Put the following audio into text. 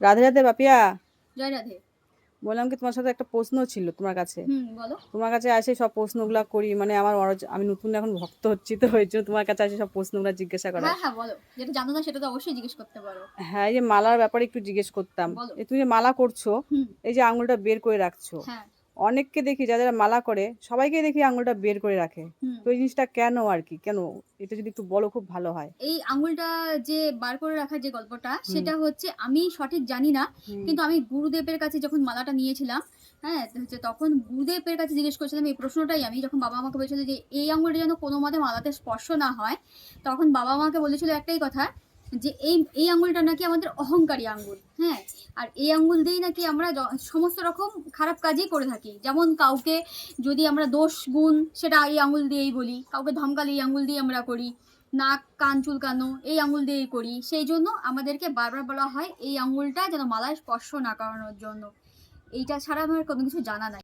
রাধে রাধে বাপিয়া। জয় রাধে। বললাম কি তোমার সাথে একটা প্রশ্ন ছিল তোমার কাছে। তোমার কাছে আসে সব প্রশ্নগুলো করি মানে আমার আমি নতুন এখন ভক্ত হচ্ছি তো ওই জন্য তোমার কাছে আসে সব প্রশ্নগুলো জিজ্ঞাসা করা। হ্যাঁ হ্যাঁ বলো। যেটা জানো না সেটা তো অবশ্যই জিজ্ঞেস করতে পারো। হ্যাঁ এই যে মালার ব্যাপারে একটু জিজ্ঞেস করতাম। এই তুমি যে মালা করছ এই যে আঙুলটা বের করে রাখছো। হ্যাঁ। অনেককে দেখি যারা যারা মালা করে সবাইকে দেখি আঙুলটা বের করে রাখে। তো এই জিনিসটা কেন আর কি? কেন? এটা যদি একটু বলো খুব ভালো হয়। এই আঙুলটা যে বার করে রাখার যে গল্পটা সেটা হচ্ছে আমি সঠিক জানি না কিন্তু আমি গুরুদেবের কাছে যখন মালাটা নিয়েছিলাম হ্যাঁ হচ্ছে তখন গুরুদেবের কাছে জিজ্ঞেস করছিলাম এই প্রশ্নটাই আমি যখন বাবা আমাকে বলেছিল যে এই আঙুলটা যেন কোনো মতে মালাতে স্পর্শ না হয় তখন বাবা আমাকে বলেছিল একটাই কথা যে এই এই আঙুলটা নাকি আমাদের অহংকারী আঙুল হ্যাঁ? আর এই আঙুল দিয়েই নাকি আমরা সমস্ত রকম খারাপ কাজই করে থাকি। যেমন কাউকে যদি আমরা দোষ, গুণ, সেটা এই আঙুল দিয়েই বলি। কাউকে ধমকালে এই আঙুল দিয়ে আমরা করি। নাক, কান চুলকানো, এই আঙুল দিয়েই করি। সেই জন্য আমাদেরকে বারবার বলা হয়, এই আঙুলটা যেন মালায় স্পর্শ না করানোর জন্য। এইটা ছাড়া আমার কোনো কিছু জানা নাই।